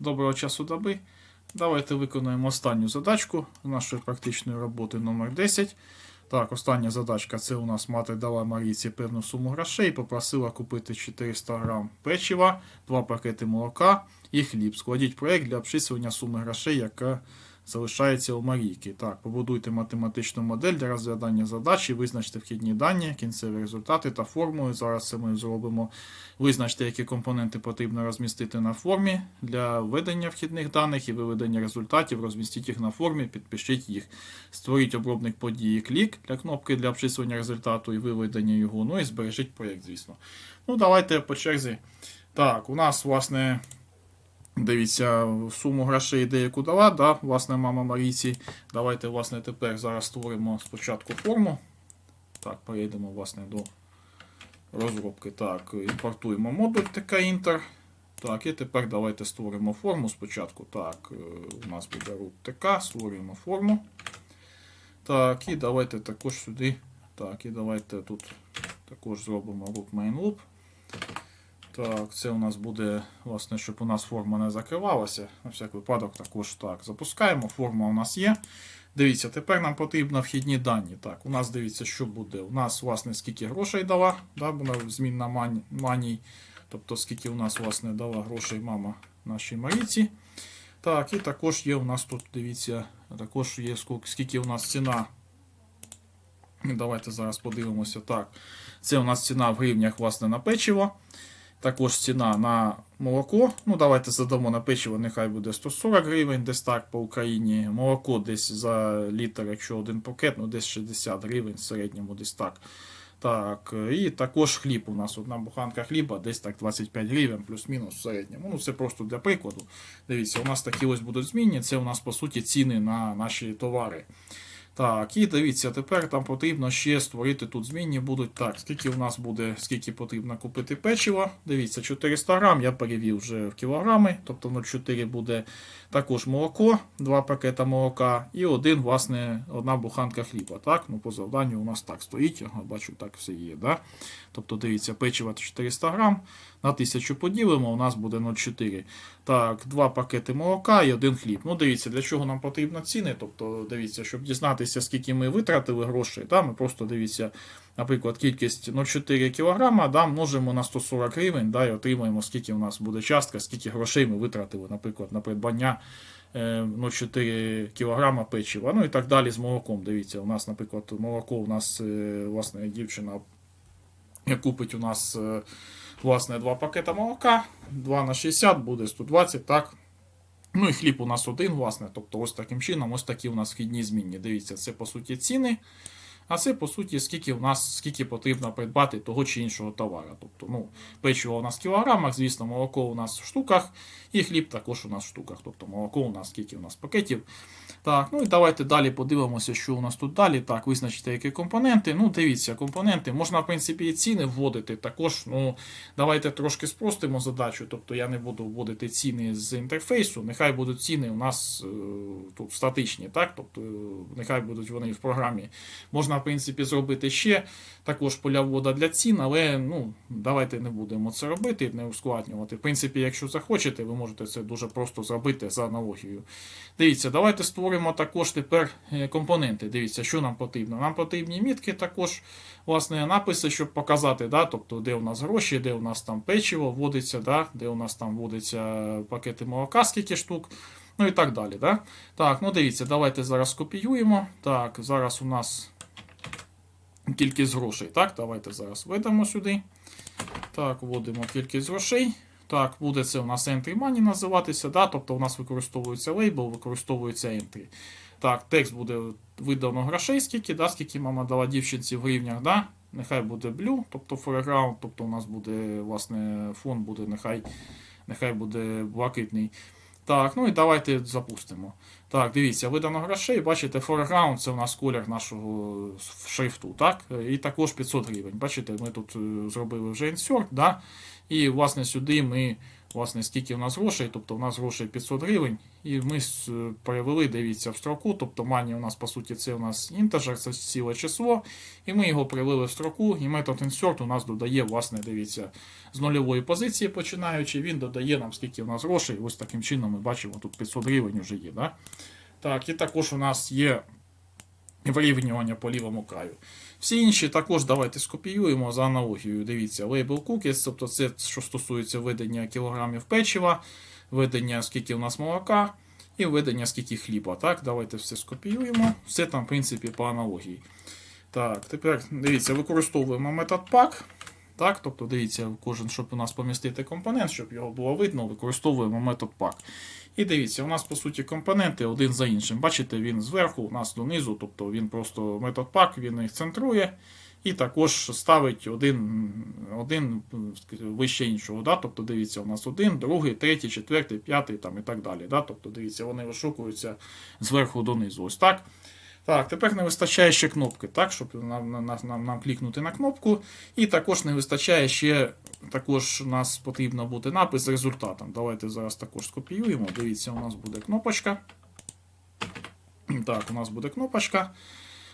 Доброго часу доби. Давайте виконаємо останню задачку нашої практичної роботи номер 10. Так, остання задачка це у нас мати дала Марійці певну суму грошей попросила купити 400 грам печива, 2 пакети молока і хліб. Складіть проєкт для обчислення суми грошей, яка залишається у Марійки. Так, побудуйте математичну модель для розглядання задачі, визначте вхідні дані, кінцеві результати та формули. Зараз це ми зробимо. Визначте, які компоненти потрібно розмістити на формі для введення вхідних даних і виведення результатів. Розмістіть їх на формі, підпишіть їх. Створіть обробник події клік для кнопки для обчислення результату і виведення його. Ну і збережіть проєкт, звісно. Ну, давайте по черзі. Так, у нас, власне, дивіться, суму грошей деяку дала, да, власне, мама Марійці. Давайте, власне, тепер зараз створимо спочатку форму. Так, перейдемо, власне, до розробки. Так, імпортуємо модуль TK-Inter. Так, і тепер давайте створимо форму спочатку. Так, е, у нас буде root TK, створюємо форму. Так, і давайте також сюди. Так, і давайте тут також зробимо root main loop. Так, це у нас буде, власне, щоб у нас форма не закривалася. На всяк випадок також так. Запускаємо, форма у нас є. Дивіться, тепер нам потрібно вхідні дані. Так, у нас дивіться, що буде. У нас, власне, скільки грошей дала, да, вона змінна маній. Тобто, скільки у нас, власне, дала грошей мама нашій Маріці. Так, і також є у нас тут, дивіться, також є скільки у нас ціна. Давайте зараз подивимося. Так, це у нас ціна в гривнях, власне, на печиво. Також ціна на молоко. Ну, давайте задамо на печиво, нехай буде 140 гривень, десь так по Україні. Молоко десь за літр, якщо один пакет, ну десь 60 гривень, в середньому десь так. Так, і також хліб. У нас одна буханка хліба, десь так 25 гривень, плюс-мінус в середньому. Ну, це просто для прикладу. Дивіться, у нас такі ось будуть змінні. Це у нас по суті ціни на наші товари. Так, і дивіться, тепер там потрібно ще створити тут змінні будуть. Так, скільки у нас буде, скільки потрібно купити печива. Дивіться, 400 грам, я перевів вже в кілограми, тобто 0,4 буде також молоко, 2 пакета молока і один, власне, одна буханка хліба. Так, ну по завданню у нас так стоїть, ага, бачу, так все є. Да? Тобто, дивіться, печива 400 грам, на 1000 поділимо, у нас буде 0,4. Так, два пакети молока і один хліб. Ну, дивіться, для чого нам потрібно ціни. Тобто, дивіться, щоб дізнатися, скільки ми витратили грошей, да, ми просто дивіться, наприклад, кількість 0,4 кг, да, множимо на 140 гривень, да, і отримаємо, скільки у нас буде частка, скільки грошей ми витратили, наприклад, на придбання. е, 0,4 кг печива, ну і так далі з молоком. Дивіться, у нас, наприклад, молоко у нас, е, власне, дівчина купить у нас е, власне, два пакета молока, 2 на 60 буде 120, так. Ну і хліб у нас один, власне. Тобто, ось таким чином, ось такі у нас вхідні змінні. Дивіться, це по суті ціни. А це, по суті, скільки у нас скільки потрібно придбати того чи іншого товару. Тобто, ну, печиво у нас в кілограмах, звісно, молоко у нас в штуках, і хліб також у нас в штуках. Тобто молоко у нас скільки у нас пакетів. Так, ну і давайте далі подивимося, що у нас тут далі. Так, визначити, які компоненти. Ну, дивіться, компоненти. Можна, в принципі, і ціни вводити. Також, ну, давайте трошки спростимо задачу. Тобто я не буду вводити ціни з інтерфейсу. Нехай будуть ціни у нас е, тут статичні, так? Тобто, нехай будуть вони в програмі. Можна, принципі, зробити ще також поля ввода для цін, але ну, давайте не будемо це робити, не ускладнювати. В принципі, якщо захочете, ви можете це дуже просто зробити за аналогією. Дивіться, давайте створимо також тепер е, компоненти. Дивіться, що нам потрібно. Нам потрібні мітки, також власне написи, щоб показати, да, тобто, де у нас гроші, де у нас там печиво вводиться, да, де у нас там вводиться пакети молока, скільки штук. Ну і так далі. Да? Так, ну дивіться, давайте зараз копіюємо. Так, зараз у нас кількість грошей. Так, давайте зараз введемо сюди. Так, вводимо кількість грошей. Так, буде це у нас entry money називатися, да? тобто у нас використовується лейбл, використовується entry. Так, текст буде видано грошей, скільки, да? скільки мама дала дівчинці в гривнях. Да? Нехай буде blue, тобто foreground, тобто у нас буде, власне, фон буде, нехай, нехай буде блакитний. Так, ну і давайте запустимо. Так, дивіться, видано грошей, бачите, foreground це у нас колір нашого шрифту, так? І також 500 гривень. Бачите, ми тут е, зробили вже insert, да? І, власне, сюди ми власне, скільки в нас грошей, тобто в нас грошей 500 гривень, і ми с- перевели, дивіться, в строку, тобто мані у нас, по суті, це у нас інтеджер, це ціле число, і ми його привели в строку, і метод insert у нас додає, власне, дивіться, з нульової позиції починаючи, він додає нам, скільки в нас грошей, ось таким чином ми бачимо, тут 500 гривень вже є. Да? Так, і також у нас є вирівнювання по лівому краю. Всі інші також давайте скопіюємо за аналогією. Дивіться, label cookies, тобто це, що стосується ведення кілограмів печива, ведення скільки у нас молока і ведення скільки хліба. Так, давайте все скопіюємо. Все там, в принципі, по аналогії. Так, тепер дивіться, використовуємо метод pack. Так, тобто дивіться, кожен, щоб у нас помістити компонент, щоб його було видно, використовуємо метод pack. І дивіться, у нас по суті компоненти один за іншим. Бачите, він зверху, у нас донизу, тобто він просто метод пак він їх центрує. І також ставить один, один вище іншого. Да? Тобто дивіться, у нас один, другий, третій, четвертий, п'ятий там, і так далі. Да? Тобто дивіться, вони вишукуються зверху донизу. Ось так. Так, тепер не вистачає ще кнопки, так, щоб нам, нам, нам, нам клікнути на кнопку. І також не вистачає ще, також у нас потрібно буде напис з результатом. Давайте зараз також скопіюємо. Дивіться, у нас буде кнопочка. Так, у нас буде кнопочка.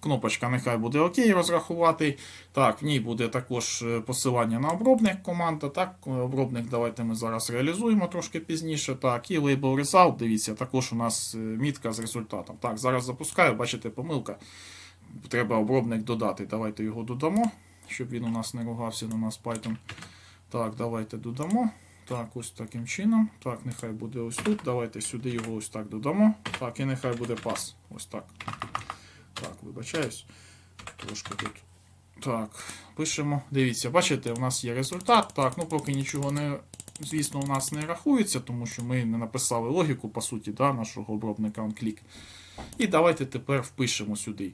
Кнопочка нехай буде ОК розрахувати. Так, в ній буде також е, посилання на обробник команда. Так, обробник давайте ми зараз реалізуємо трошки пізніше. Так, і label result, дивіться, також у нас е, мітка з результатом. Так, зараз запускаю, бачите, помилка. Треба обробник додати. Давайте його додамо, щоб він у нас не ругався на нас Python. Так, давайте додамо. Так, ось таким чином. Так, нехай буде ось тут. Давайте сюди його ось так додамо. Так, і нехай буде пас. Ось так. Вибачаюсь. Трошки тут. Так, пишемо. Дивіться, бачите, у нас є результат. Так, ну поки нічого не, звісно, у нас не рахується, тому що ми не написали логіку, по суті, да, нашого обробника OnClick. І давайте тепер впишемо сюди.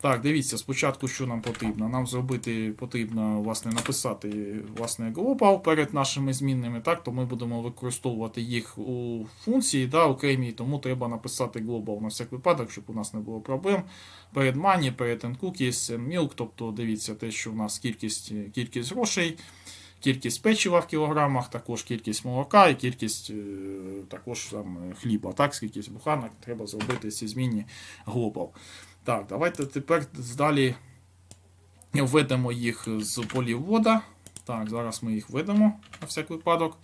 Так, дивіться, спочатку, що нам потрібно. Нам зробити потрібно власне, написати власне, global перед нашими змінними. Так, то ми будемо використовувати їх у функції да, окремій, тому треба написати global на всяк випадок, щоб у нас не було проблем. Перед money, перед cookies, milk, тобто дивіться те, що у нас кількість, кількість грошей. Кількість печива в кілограмах, також кількість молока і кількість е, також там, хліба. Так, кількість буханок треба зробити ці змінні global. Так, давайте тепер далі введемо їх з полівода. Так, зараз ми їх введемо на всяк випадок.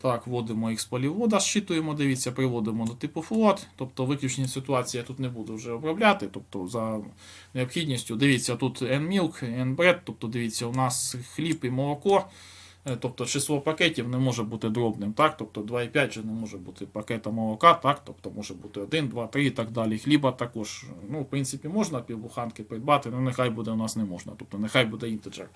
Так, вводимо їх з полівода, щитуємо, дивіться, приводимо до типу float. Тобто виключні ситуації я тут не буду вже обробляти. Тобто за необхідністю, дивіться, тут N-milk, N-bread, тобто дивіться, у нас хліб і молоко. Е, Тобто число пакетів не може бути дробним, так? Тобто 2,5 же не може бути пакета молока, так? Тобто може бути 1, 2, 3 і так далі. Хліба також, ну, в принципі, можна півбуханки придбати, але нехай буде у нас не можна. Тобто нехай буде інтеджер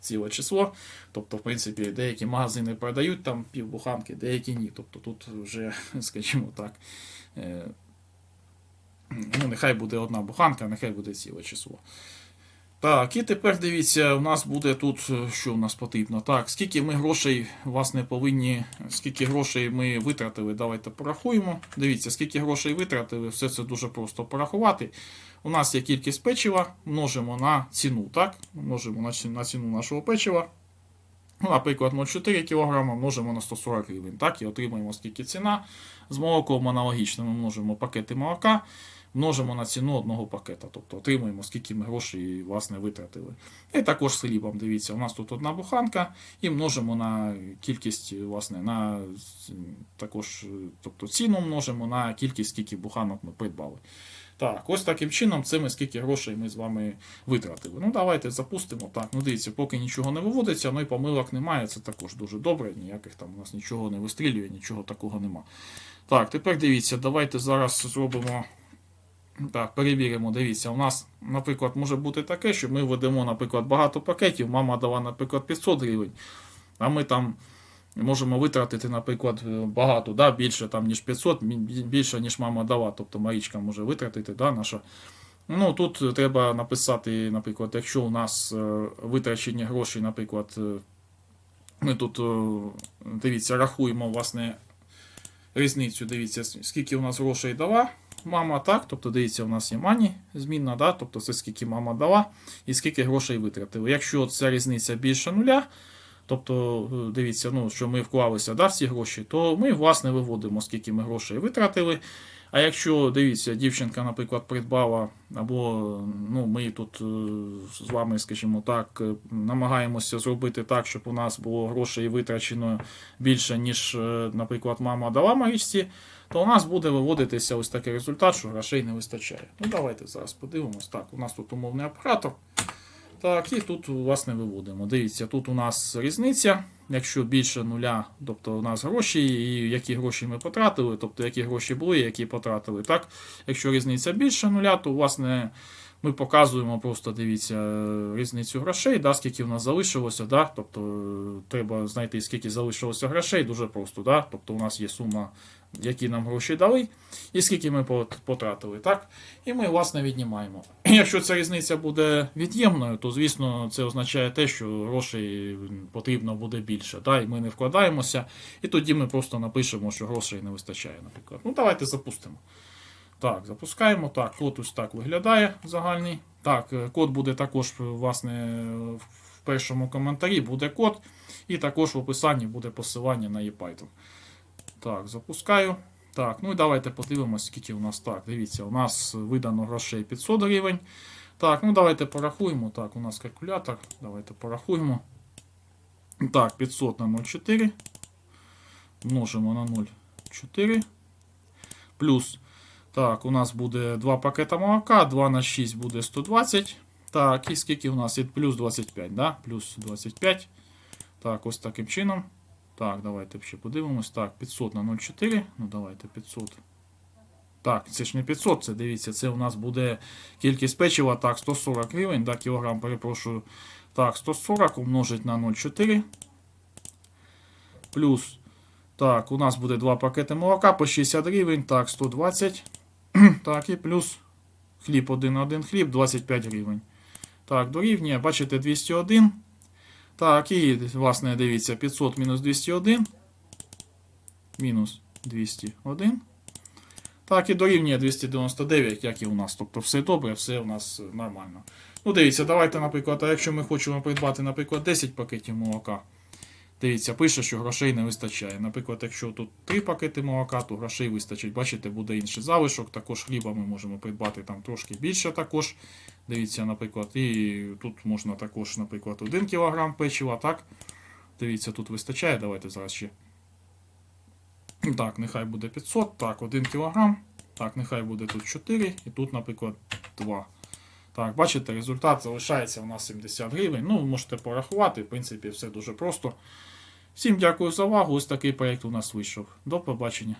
ціле число. Тобто, в принципі, деякі магазини продають там півбуханки, деякі ні. Тобто тут вже, скажімо так, е, ну, нехай буде одна буханка, нехай буде ціле число. Так, і тепер дивіться, у нас буде тут, е, що у нас потрібно. Так, скільки ми грошей, власне, повинні, скільки грошей ми витратили, давайте порахуємо. Дивіться, скільки грошей витратили, все це дуже просто порахувати. У нас є кількість печива, множимо на ціну, так? Множимо на ціну нашого печива. Ну, наприклад, 0,4 кг множимо на 140 гривень, так, і отримуємо скільки ціна. З молоком аналогічно ми множимо пакети молока, множимо на ціну одного пакета. Тобто отримуємо, скільки ми грошей власне, витратили. І також з хлібом, дивіться, у нас тут одна буханка, і множимо на кількість, власне, на також, тобто ціну множимо на кількість, скільки буханок ми придбали. Так, ось таким чином це скільки грошей ми з вами витратили. Ну, давайте запустимо. Так, ну дивіться, поки нічого не виводиться, ну і помилок немає. Це також дуже добре. Ніяких там у нас нічого не вистрілює, нічого такого нема. Так, тепер дивіться, давайте зараз зробимо. Так, перевіримо, дивіться, у нас, наприклад, може бути таке, що ми ведемо, наприклад, багато пакетів, мама дала, наприклад, 500 гривень, а ми там можемо витратити, наприклад, багато, да, більше там, ніж 500, більше, ніж мама дала. Тобто Марічка може витратити, да, наша. Ну, тут треба написати, наприклад, якщо у нас е, витрачені гроші, наприклад, е, ми тут, е, дивіться, рахуємо, власне, різницю, дивіться, скільки у нас грошей дала мама, так, тобто дивіться, у нас є мані змінна, да, тобто це скільки мама дала і скільки грошей витратили. Якщо ця різниця більше нуля, тобто, е, дивіться, ну, що ми вклалися да, в ці гроші, то ми, власне, виводимо, скільки ми грошей витратили. А якщо, дивіться, дівчинка, наприклад, придбала, або ну, ми тут е, з вами, скажімо так, е, намагаємося зробити так, щоб у нас було грошей витрачено більше, ніж, е, наприклад, мама дала Марічці, то у нас буде виводитися ось такий результат, що грошей не вистачає. Ну, давайте зараз подивимось. Так, у нас тут умовний оператор. Так, і тут, власне, виводимо. Дивіться, тут у нас різниця. Якщо більше нуля, тобто у нас гроші, і які гроші ми потратили, тобто які гроші були, які потратили. Так, Якщо різниця більше нуля, то власне ми показуємо просто дивіться різницю грошей, да, скільки в нас залишилося. Да, тобто е, треба знайти, скільки залишилося грошей, дуже просто. Да, тобто у нас є сума, які нам гроші дали, і скільки ми потратили. Так? І ми, власне, віднімаємо. Якщо ця різниця буде від'ємною, то звісно це означає те, що грошей потрібно буде більше. Да? І ми не вкладаємося, і тоді ми просто напишемо, що грошей не вистачає, наприклад. Ну, давайте запустимо. Так, запускаємо. Так, код ось так виглядає загальний. Так, е, код буде також, е, власне, в першому коментарі буде код, і також в описанні буде посилання на ePython. Так, запускаю. Так, ну і давайте подивимося, скільки у нас так. Дивіться, у нас видано грошей 500 гривень. Так, ну давайте порахуємо. Так, у нас калькулятор. Давайте порахуємо. Так, 500 на 0,4. Множимо на 0,4. Плюс. Так, у нас буде 2 пакета молока, 2 на 6 буде 120. Так, і скільки у нас? І плюс 25, да? Плюс 25. Так, ось таким чином. Так, давайте ще подивимось. Так, 500 на 0,4. Ну, давайте 500. Так, це ж не 500, це дивіться, це у нас буде кількість печива. Так, 140 гривень, да, кілограм, перепрошую. Так, 140 умножить на 0,4. Плюс. Так, у нас буде 2 пакети молока по 60 гривень. Так, 120. Так, і плюс хліб 1-1 хліб 25 гривень. Так, дорівнює, бачите, 201. Так, і, власне, дивіться, 500 мінус 201. Мінус 201. Так, і дорівнює 299, як і у нас. Тобто все добре, все у нас нормально. Ну, дивіться, давайте, наприклад, а якщо ми хочемо придбати, наприклад, 10 пакетів молока. Дивіться, пише, що грошей не вистачає. Наприклад, якщо тут 3 пакети молока, то грошей вистачить. Бачите, буде інший залишок. Також хліба ми можемо придбати там трошки більше також. Дивіться, наприклад, і тут можна також, наприклад, 1 кг печива, так? Дивіться, тут вистачає. Давайте зараз ще. Так, нехай буде 500. Так, 1 кг. Так, нехай буде тут 4. І тут, наприклад, 2. Так, бачите, результат залишається у нас 70 гривень. Ну, можете порахувати, в принципі, все дуже просто. Всім дякую за увагу. Ось такий проєкт у нас вийшов. До побачення.